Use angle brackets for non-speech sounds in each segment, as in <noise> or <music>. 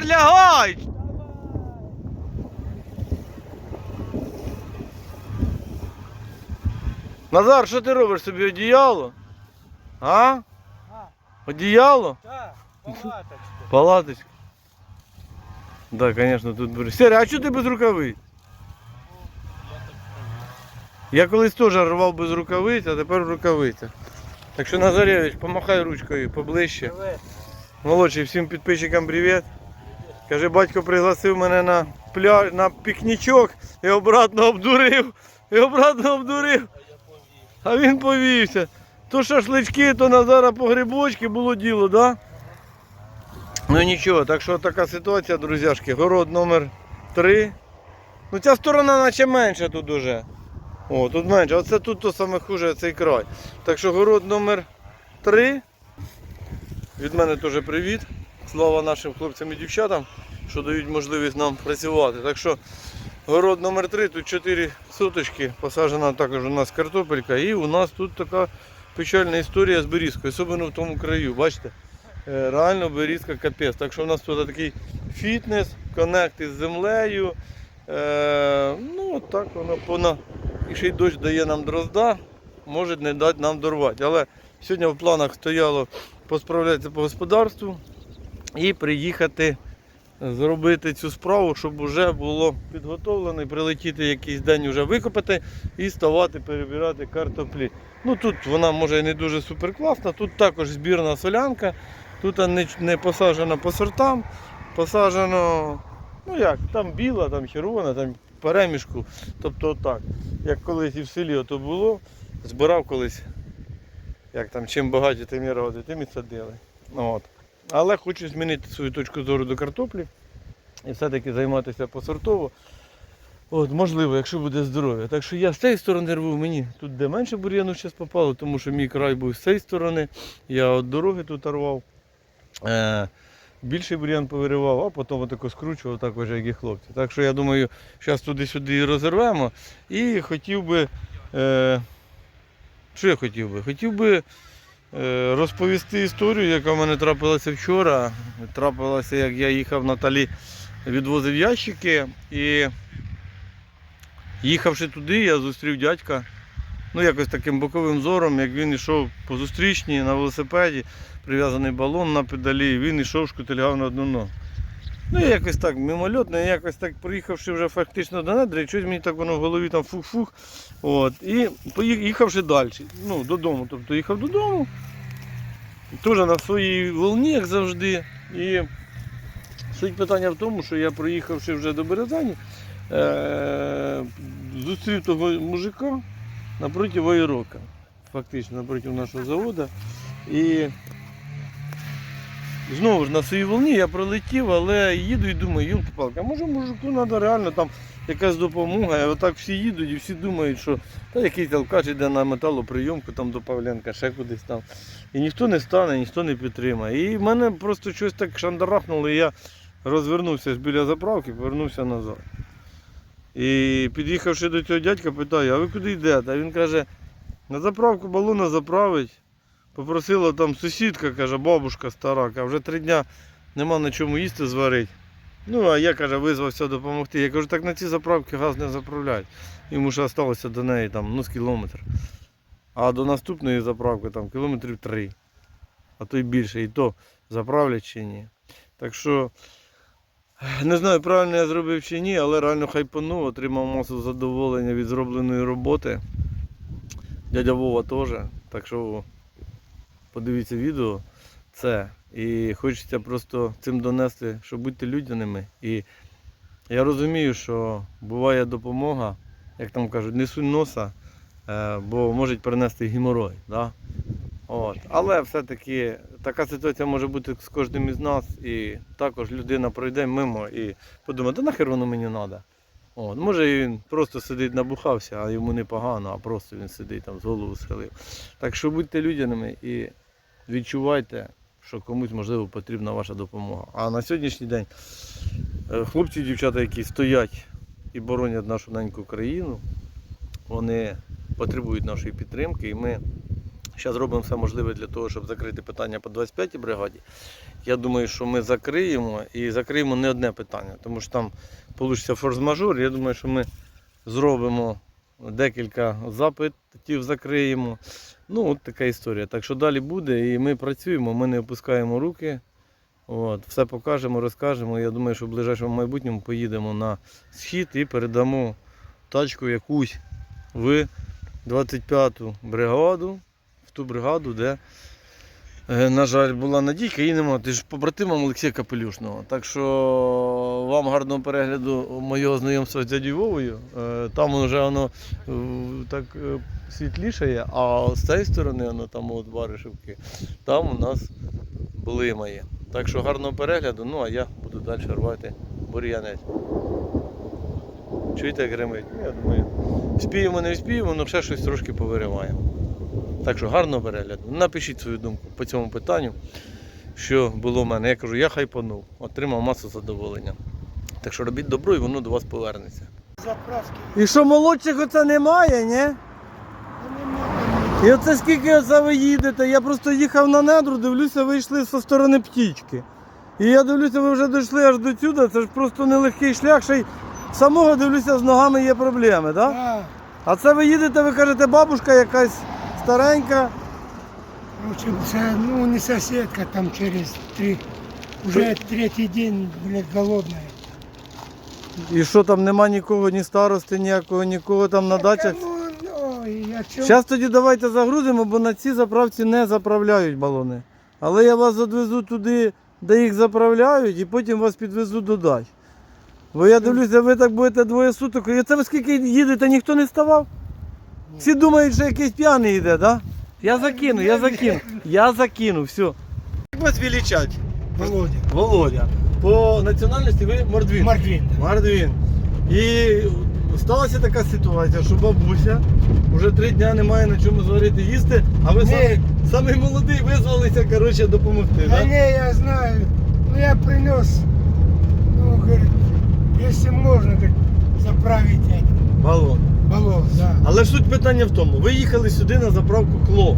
Назар, лягай! Назар, що ти робиш собі одіяло? А? Одіяло? так, палаточку. <laughs> Палаточка. Да, конечно, тут буде. Серый, а чого ти без рукавиць? Я колись теж рвав без рукавиць, а тепер в рукавицях. Так що Назаревич, помахай ручкою поближче. Молодший, всім підписчикам привіт. Каже, батько пригласив мене на пляж, на пікнічок і обратно обдурив. І обратно обдурив. А він повівся. То шашлички, то Назара по грибочки було діло, да? Ну нічого, так що така ситуація, друзяшки. Город номер 3. Ну ця сторона наче менша тут уже. О, тут менше. Оце тут то саме хуже, цей край. Так що город номер 3. Від мене теж привіт. Слава нашим хлопцям і дівчатам, що дають можливість нам працювати. Так що город номер 3 тут 4 суточки, посаджена також у нас картопелька. І у нас тут така печальна історія з берізкою, особливо в тому краю. Бачите? Е, Реально берізка капець. Так що у нас тут такий фітнес, коннект із землею. Е, ну так воно пона. І ще й дощ дає нам дрозда, може не дати нам дорвати. Але сьогодні в планах стояло посправлятися по господарству і приїхати зробити цю справу, щоб вже було підготовлено прилетіти якийсь день вже викопати і ставати перебирати картоплі. Ну тут вона може не дуже суперкласна, тут також збірна солянка, тут не, посаджена по сортам, посаджено, ну як, там біла, там червона, там перемішку. Тобто отак. Як колись і в селі ото було, збирав колись як там чим багаті, тим і роди, тим і садили. Ну, От. Але хочу змінити свою точку зору до картоплі і все-таки займатися посортово. От, можливо, якщо буде здоров'я. Так що я з цієї сторони рву, мені тут де менше бур'яну зараз попало, тому що мій край був з цієї сторони. Я від дороги тут рвав. Е, більший бур'ян повиривав, а потім отако скручував, так вже як і хлопці. Так що я думаю, зараз туди-сюди розірвемо. І хотів би. Е, що я хотів би? Хотів би розповісти історію, яка в мене трапилася вчора. Трапилася, як я їхав Наталі, відвозив ящики і їхавши туди, я зустрів дядька. Ну, якось таким боковим зором, як він йшов по зустрічній на велосипеді, прив'язаний балон на педалі, він йшов, шкутильгав на одну ногу. Ну, якось так мимольотно, якось так приїхавши вже фактично до недри, щось мені так воно в голові там фух-фух. От, і поїхавши далі, ну, додому. Тобто їхав додому, теж на своїй волні, як завжди. І суть питання в тому, що я проїхавши вже до Березані, е- зустрів того мужика напроти Вайрока, фактично напроти нашого заводу. І Знову ж на своїй волні я пролетів, але їду і думаю, юлки-палки, а може мужику треба реально там якась допомога. І отак всі їдуть і всі думають, що та якийсь толкач йде на металоприйомку там до Павленка, ще кудись там. І ніхто не стане, ніхто не підтримає. І в мене просто щось так шандарахнуло, і я розвернувся біля заправки, повернувся назад. І під'їхавши до цього дядька, питаю, а ви куди йдете? А він каже, на заправку балона заправить. Попросила там сусідка, каже, бабушка стара, каже, вже три дня нема на чому їсти зварити. Ну, а я каже, визвався допомогти. Я кажу, так на ці заправки газ не заправляють. Йому ще залишилося до неї там, ну, з кілометр. А до наступної заправки там кілометрів три. А то й більше. І то заправлять чи ні. Так що не знаю, правильно я зробив чи ні, але реально хайпанув, отримав масу задоволення від зробленої роботи. Дядя Вова теж. Так що подивіться відео це. І хочеться просто цим донести, що будьте людяними. І я розумію, що буває допомога, як там кажуть, не сунь носа, е, бо можуть принести геморой. Да? От. Але все-таки така ситуація може бути з кожним із нас. І також людина пройде мимо і подумає, та нахер воно мені треба. От, може він просто сидить набухався, а йому не погано, а просто він сидить там з голову схилив. Так що будьте людяними і відчувайте, що комусь можливо потрібна ваша допомога. А на сьогоднішній день е, хлопці і дівчата, які стоять і боронять нашу неньку країну, вони потребують нашої підтримки і ми Зараз робимо все можливе для того, щоб закрити питання по 25-й бригаді. Я думаю, що ми закриємо і закриємо не одне питання, тому що там вийде форс-мажор. Я думаю, що ми зробимо декілька запитів, закриємо. Ну, от така історія. Так що далі буде, і ми працюємо, ми не опускаємо руки. От, все покажемо, розкажемо. Я думаю, що в ближайшому майбутньому поїдемо на схід і передамо тачку якусь в 25-ту бригаду, в ту бригаду, де, на жаль, була Надійка, і нема. Ти ж побратимом Олексія Капелюшного. Так що вам гарного перегляду моєго знайомства з дядю Вовою. Е, Там вже воно е, так е, світлішає, а з цієї сторони, воно там от Баришівки, там у нас блимає. Так що гарного перегляду, ну а я буду далі рвати бур'янець. Чуєте, як гримить? Ну, Я думаю, спіємо, не спіємо, але ще щось трошки повириваємо. Так що гарного перегляду. Напишіть свою думку по цьому питанню, що було в мене. Я кажу, я хайпанув, отримав масу задоволення. Так що робіть добро і воно до вас повернеться. Заправки. І що молодших оце немає, ні? І оце скільки оце ви їдете? Я просто їхав на недру, дивлюся, ви йшли зі сторони птічки. І я дивлюся, ви вже дійшли аж до сюди, це ж просто нелегкий шлях, ще й самого дивлюся, з ногами є проблеми, так? Да. А це ви їдете, ви кажете, бабушка якась старенька. В общем, це, ну, не соседка, там через три, уже третий день, блядь, голодная. І що там нема нікого, ні старости, ніякого, нікого там на дачах. Ну, ну? Зараз тоді давайте загрузимо, бо на цій заправці не заправляють балони. Але я вас відвезу туди, де їх заправляють, і потім вас підвезу до дач. Бо я дивлюся, ви так будете двоє суток. І це ви скільки їдете, ніхто не ставав? Всі думають, що якийсь п'яний йде, так? Да? Я закину, я закину. Я закину, все. Як вас величать? Володя. Володя. По національності ви мордвін. Мордвин. да. Мордвін. І сталася така ситуація, що бабуся вже три дня не має на чому зварити їсти, а ви Ні. самий, самий молодий визвалися коротше, допомогти. Да Да? не, я знаю. Ну, я принес, ну, говорит, если можно, говорит, заправить Балон. Баллон, да. Але ж суть питання в тому, ви їхали сюди на заправку Кло.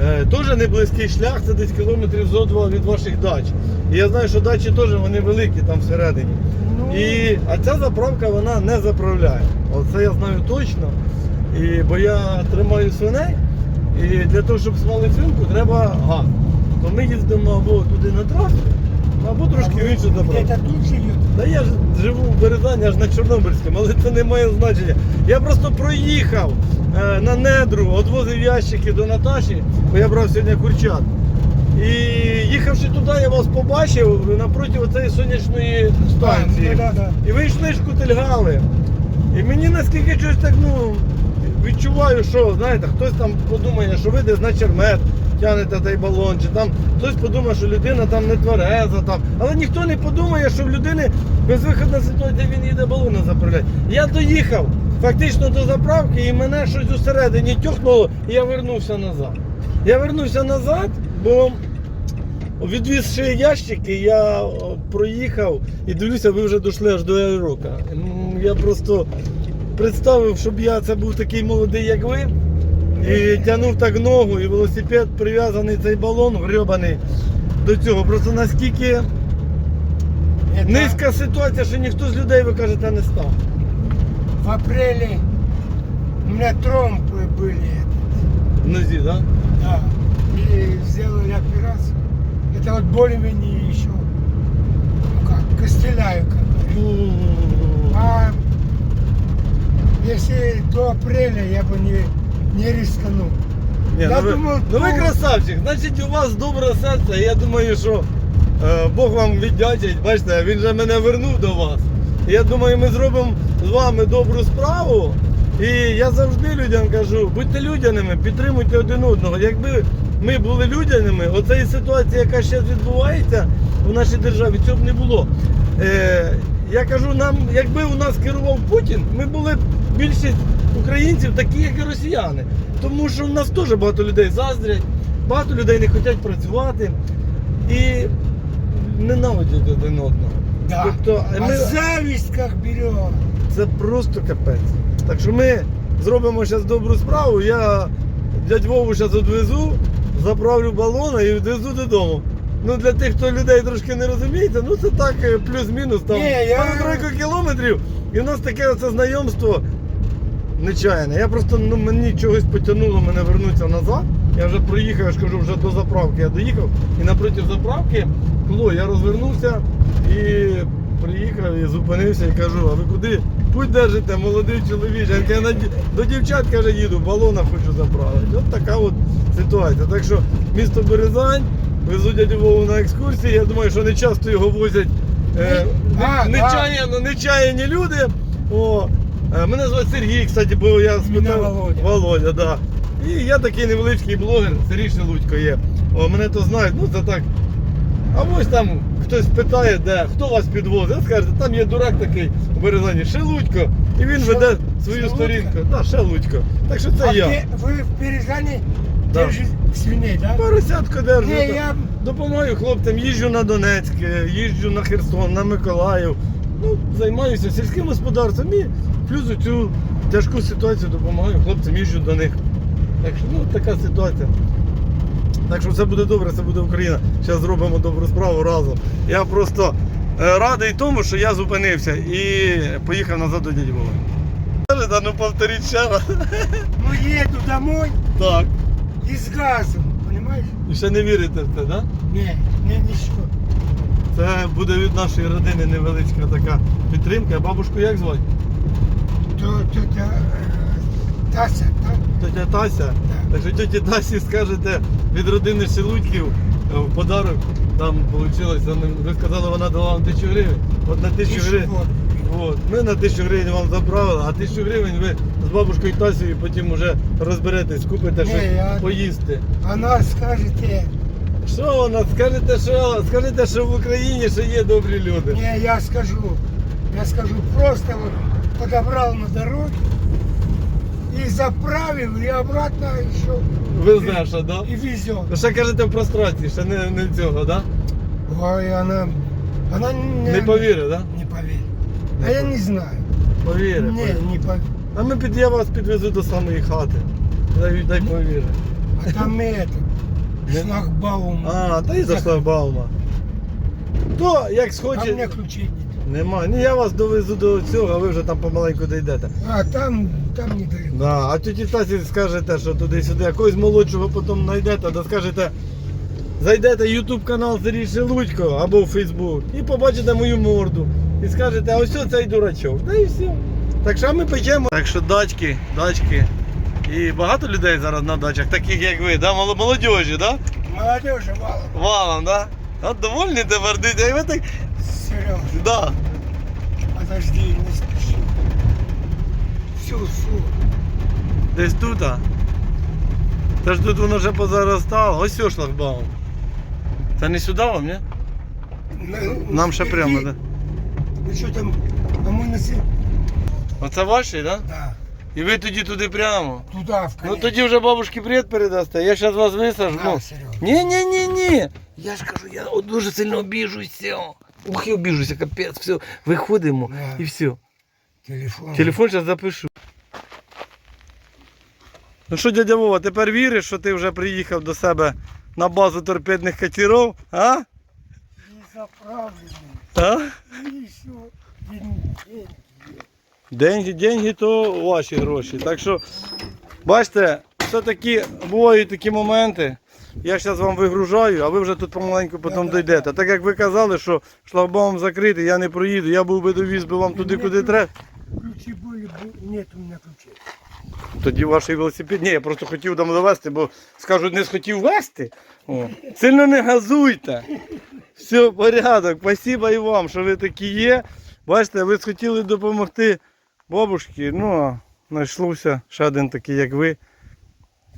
Е, теж не близький шлях, це десь кілометрів зо два від ваших дач. І я знаю, що дачі теж вони великі там всередині. Ну, І, а ця заправка вона не заправляє. Оце я знаю точно. І, бо я тримаю свиней, і для того, щоб свалити свинку, треба газ. То ми їздимо або туди на трасу, або трошки в іншу заправку. где-то тут живет. Та я ж живу в Березані, аж на Чорнобильському, але це не має значення. Я просто проїхав е, на недру, відвозив ящики до Наташі, бо я брав сьогодні курчат. І їхавши туди, я вас побачив напроти цієї сонячної станції. Да, да, да. І ви йшли шкутильгали. І мені наскільки щось так, ну, відчуваю, що, знаєте, хтось там подумає, що ви десь на чермет тягнете той балон, чи там хтось подумає, що людина там не твереза. Там. Але ніхто не подумає, що в людини безвиходна ситуація, він їде балони заправляти. Я доїхав фактично до заправки і мене щось усередині тьохнуло, і я вернувся назад. Я вернувся назад, бо Відвізши ящики, я проїхав і дивлюся, ви вже дійшли аж до аерока. Я просто представив, щоб я це був такий молодий, як ви, і тягнув так ногу, і велосипед прив'язаний цей балон, грьобаний до цього. Просто наскільки Это низька ситуація, що ніхто з людей, ви кажете, не став. В апреле у меня тромбы были, В нозі, так? Да? да, и сделали операцию. Это вот более-менее еще, ну как, костыляю, как говорят. А если до апреля я бы не, не рисканул. Ні, Я ну, ви, ну ви ну- красавчик, значить у вас добре серце. і Я думаю, що е, Бог вам віддячить. Бачите, він же мене вернув до вас. І я думаю, ми зробимо з вами добру справу. І я завжди людям кажу, будьте людяними, підтримуйте один одного. Якби ми були людяними, оцеї ситуації, яка зараз відбувається в нашій державі, цього б не було. Е, я кажу, нам, якби у нас керував Путін, ми були б більшість українців такі, як і росіяни. Тому що в нас теж багато людей заздрять, багато людей не хочуть працювати і ненавидять один одного. Да. Тобто а ми, зависть как берет. це просто капець. Так що ми зробимо зараз добру справу. Я дядь Вову зараз відвезу, заправлю балона і відвезу додому. Ну для тих, хто людей трошки не розумієте, ну це так е, плюс-мінус там Ні, я- пару-тройку кілометрів. І в нас таке оце знайомство нечайне. Я просто ну мені чогось потягнуло мене вернутися назад. Я вже проїхав, я ж кажу, вже до заправки я доїхав. І напроти заправки, кло, я розвернувся і приїхав і зупинився і кажу, а ви куди? Путь держите, молодий чоловік. Я на до дівчат каже, їду, балона хочу заправити. От така от ситуація. Так що місто Березань, везу дядю Вову на екскурсії. Я думаю, що не часто його возять е, Ні, а, не- а. нечаяно, нечаяні люди. О, мене звати Сергій, кстати, бо я спитав. Володя. Володя, да. І я такий невеличкий блогер, Сергій Шелудько є. О, мене то знають, ну це так. А ось там хтось питає, де, хто вас підвозить, ви скажете, там є дурак такий у Березані, Шелудько, і він Шел- веде свою Шелудько? сторінку. Так, Шелудько. Так що це а я. где- вы в Березане Да. держите свиней, да? Поросятку держу. Не, так. я- Допомагаю хлопцям, їжджу на Донецьк, е, їжджу на Херсон, на Миколаїв. Ну, займаюся сільським господарством і плюс у цю тяжку ситуацію допомагаю хлопцям, їжджу до них. Так що ну така ситуація. Так що все буде добре, це буде Україна. Зараз зробимо добру справу разом. Я просто е, радий тому, що я зупинився і поїхав назад до дяді ну повторіть ще раз. Ну еду домой Так. и с газом, понимаешь? І ще не вірите в це, так? Да? Не, не, ничего. Це буде від нашої родини невеличка така підтримка. Бабушку як звати? То, то, то, э, Тася, да? Тетя Тася. Да. Так що тьоті Тасі скажете від родини Шелудьків е, в подарок. Там вийшло, ви сказали, вона дала вам тисячу гривень. От на тисячу Тысячу гривень. вот. От, ми на тисячу гривень вам забрали, а тисячу гривень ви з бабушкою Тасією потім вже розберетесь, купите Ні, щось я- поїсти. Она скажет, э, Що вона? Скажете, що скажете, що в Україні ще є добрі люди. не, я скажу, я скажу, просто вот подобрал на дороге и заправил, и обратно еще, Везеш, а, да? и везет. Ще кажете в прострації, ще не, не цього, да? Ой, она, она не, Не повірив, да? Не поверит. А я не знаю. Повірив. Не, повірив. не поверит. А ми під, я вас підвезу до самої хати. Дай, дай повірив. А там это, Не? шлагбаум. А, та і за шлагбаума. То, як А схоче. у меня ключей нет. Нема. Ні, я вас довезу до цього, а ви вже там помаленьку дійдете. А там, там недалеко. Да, а тіті Тасі скажете, що туди-сюди, якогось молодшого потім знайдете, да скажете, зайдете YouTube канал Сергій Шелудько або в Facebook і побачите мою морду. І скажете, а ось цей дурачок. Та і все. Так що ми печемо. Так що дачки, дачки. І багато людей зараз на дачах, таких як ви, да? Мол- молодіжі, да? Молодежи валом. Валом, да? От довольні тепер, дивіться, як ви так. Сереж, Да. Подожди, не спеши. Все, все. Десь тут, а? Та ж тут воно вже позаростало. Ось що шлагбаум. Це не сюди вам, ні? Нам ще прямо? Да? Ну что там, а мы на се- Оце ваші? Да? Да, І ви тоді туди прямо. туда, в Ну конец. тоді вже бабушки привіт передасте, я зараз вас висажу. Да, Ну. Сереж. Ні, ні, ні, ні. Я ж кажу, я от дуже сильно обіжуся. Ух, я обіжуся, капець, все. Виходимо Да. і все. Телефон. Телефон зараз запишу. Ну що, дядя Вова, тепер віриш, що ти вже приїхав до себе на базу торпедних катерів? А? Не заправленный. А? И еще деньги. Деньги, деньги то ваші гроші. Так що, бачите, все-таки бувають такі моменти. Я зараз вам вигружаю, а ви вже тут помаленьку потім дійдете. Так як ви казали, що шлагбаум закритий, я не проїду, я був би довіз би вам туди, куди треба. Ключи были, бы- нет у меня ключей. Тоді ваш велосипед. Ні, я просто хотів там довезти, бо скажуть, не схотів вести. О. Сильно не газуйте. Все, порядок. Спасибо і вам, що ви такі є. Бачите, ви схотіли допомогти бабушці, ну а знайшовся ще один такий, як ви.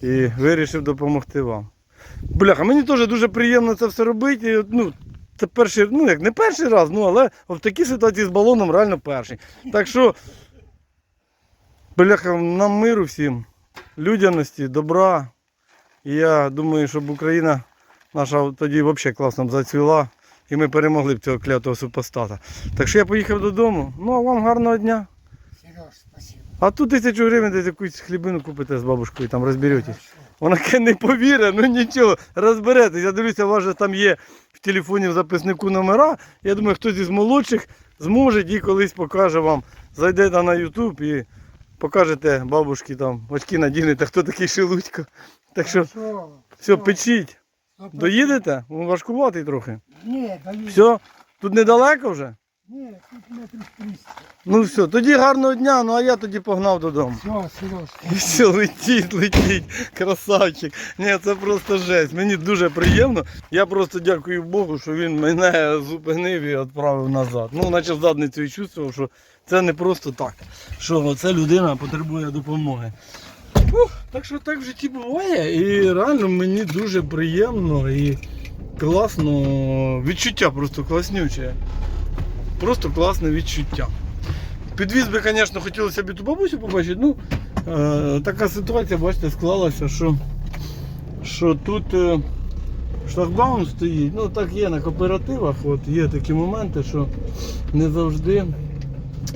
І вирішив допомогти вам. Бляха, мені теж дуже приємно це все робити. І, Ну, це перший, ну як не перший раз, ну але в такій ситуації з балоном реально перший. Так що Бляха, нам миру всім, людяності, добра. І я думаю, щоб Україна наша тоді взагалі класно зацвіла. І ми перемогли б цього клятого супостата. Так що я поїхав додому. Ну а вам гарного дня. Сереж, спасибо. А тут тисячу гривень десь якусь хлібину купите з бабушкою, там розберетесь. Вона каже, не повірить, ну нічого, розберетесь. Я дивлюся, у вас же там є в телефоні в записнику номера. Я думаю, хтось із молодших зможе і колись покаже вам. Зайдете на YouTube і покажете бабушки там, очки надінете, хто такий Шелудько. Так що, все, печіть. Доїдете? Важкуватий трохи. Ні, даю. Все, тут недалеко вже? Ні, тут метрів 300. Ну все, тоді гарного дня, ну а я тоді погнав додому. Все, Сережка. І все, летіть, летіть, красавчик. Ні, це просто жесть. Мені дуже приємно. Я просто дякую Богу, що він мене зупинив і відправив назад. Ну, наче в задницю і чувствував, що це не просто так. Що ця людина потребує допомоги. Ух, так що так в житті буває. І реально мені дуже приємно і класно. Відчуття просто класнюче. Просто класне відчуття. Підвіз би, звісно, хотілося б і ту бабусю побачити. Ну, е, така ситуація, бачите, склалася, що, що тут е, шлагбаум стоїть. Ну, так є на кооперативах, от є такі моменти, що не завжди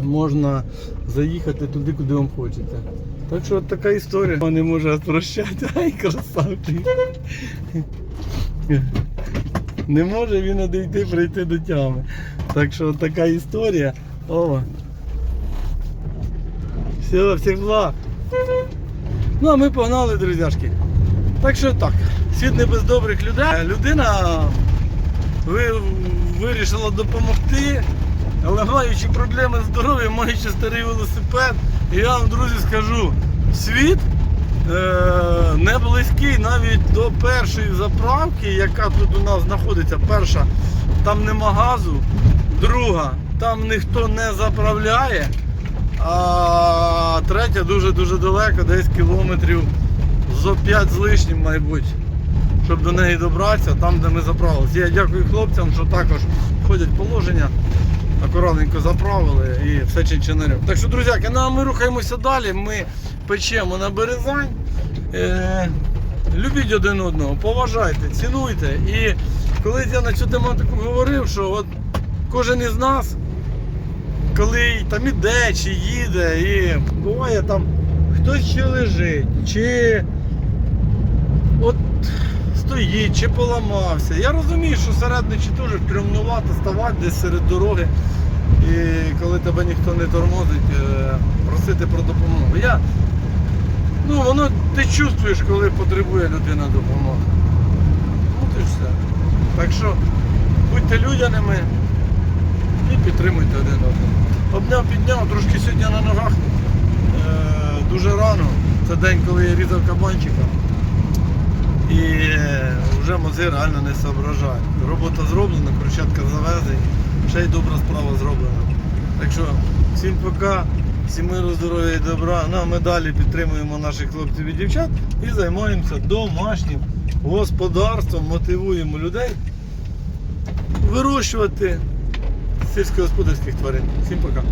можна заїхати туди, куди вам хочеться. Так що от така історія. Не може прощати. <laughs> Ай, красавчик. Не може він одійти, прийти до тями. Так що така історія. О. Все, всіх благ. Ну а ми погнали, друзяшки. Так що так, світ не без добрих людей. Людина ви, вирішила допомогти, але маючи проблеми з здоров'ям, маючи старий велосипед, і я вам, друзі, скажу, світ е, не близький навіть до першої заправки, яка тут у нас знаходиться. Перша, там нема газу, друга, там ніхто не заправляє. А третя дуже-дуже далеко, десь кілометрів зо 5 з лишнім, мабуть, щоб до неї добратися, там, де ми заправилися. Я дякую хлопцям, що також входять положення, акуратненько заправили і все чинчинарем. Так що, друзяки, ну ми рухаємося далі, ми печемо на березань. Е, любіть один одного, поважайте, цінуйте. І колись я на цю тематику говорив, що от кожен із нас коли там іде чи їде, і буває там хтось ще лежить, чи от стоїть, чи поламався. Я розумію, що серед ночі теж стрімнувато ставати десь серед дороги. І коли тебе ніхто не тормозить, е, просити про допомогу. Я, ну воно ти чувствуєш, коли потребує людина допомоги. Ну ти ж все. Так що будьте людяними підтримуйте один одного. Обняв, підняв, трошки сьогодні на ногах. Е, дуже рано. Це день, коли я різав кабанчика. І е, вже мози реально не соображають. Робота зроблена, кручатка завезені, ще й добра справа зроблена. Так що всім пока, всім миру, здоров'я і добра. Ну, ми далі підтримуємо наших хлопців і дівчат і займаємося домашнім господарством, мотивуємо людей вирощувати сільськогосподарських тварин. Всім пока.